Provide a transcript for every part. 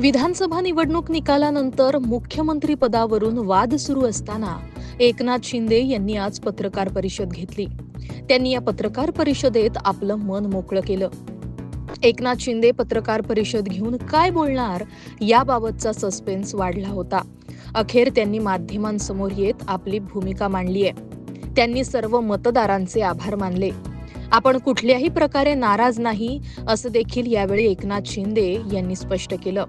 विधानसभा निवडणूक निकालानंतर मुख्यमंत्री पदावरून वाद सुरू असताना एकनाथ शिंदे यांनी आज पत्रकार परिषद घेतली. त्यांनी या पत्रकार परिषदेत आपलं मन मोकळं केलं. एकनाथ शिंदे पत्रकार परिषद घेऊन काय बोलणार याबाबतचा सस्पेन्स वाढला होता. अखेर त्यांनी माध्यमांसमोर येत आपली भूमिका मांडली आहे त्यांनी सर्व मतदारांचे आभार मानले. आपण कुठल्याही प्रकारे नाराज नाही असं देखील यावेळी एकनाथ शिंदे यांनी स्पष्ट केलं.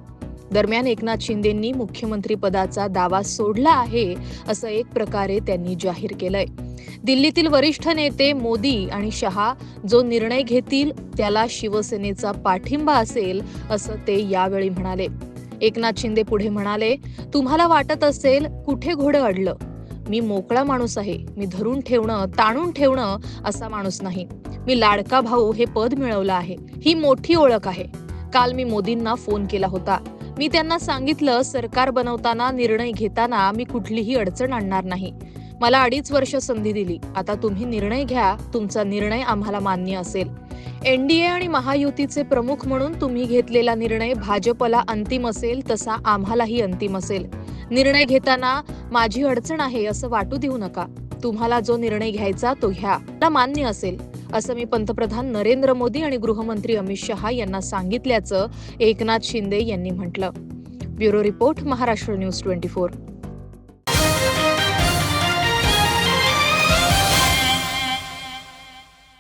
दरम्यान एकनाथ शिंदेंनी मुख्यमंत्री पदाचा दावा सोडला आहे असं एक प्रकारे त्यांनी जाहीर केलंय. दिल्लीतील वरिष्ठ नेते मोदी आणि शहा जो निर्णय घेतील त्याला शिवसेनेचा पाठिंबा असेल असं ते यावेळी म्हणाले. एकनाथ शिंदे पुढे म्हणाले तुम्हाला वाटत असेल कुठे घोडं अडलं? मी मोकळा माणूस आहे मी धरून ठेवणं ताणून ठेवणं असा माणूस नाही. मी लाडका भाऊ हे पद मिळवलं आहे. ही मोठी ओळख आहे. काल मी मोदींना फोन केला होता. मी त्यांना सांगितलं सरकार बनवताना निर्णय घेताना मी कुठलीही अडचण आणणार नाही. मला अडीच वर्ष संधी दिली. आता तुम्ही निर्णय घ्या. तुमचा निर्णय आम्हाला मान्य असेल. एनडीए आणि महायुतीचे प्रमुख म्हणून तुम्ही घेतलेला निर्णय भाजपला अंतिम असेल तसा आम्हालाही अंतिम असेल. निर्णय घेताना माझी अडचण आहे असं वाटू देऊ नका. तुम्हाला जो निर्णय घ्यायचा तो घ्या. मला मान्य असेल. असं मी पंतप्रधान नरेंद्र मोदी आणि गृहमंत्री अमित शहा यांना सांगितल्याचं एकनाथ शिंदे यांनी म्हटलं. Bureau report Maharashtra news twenty four.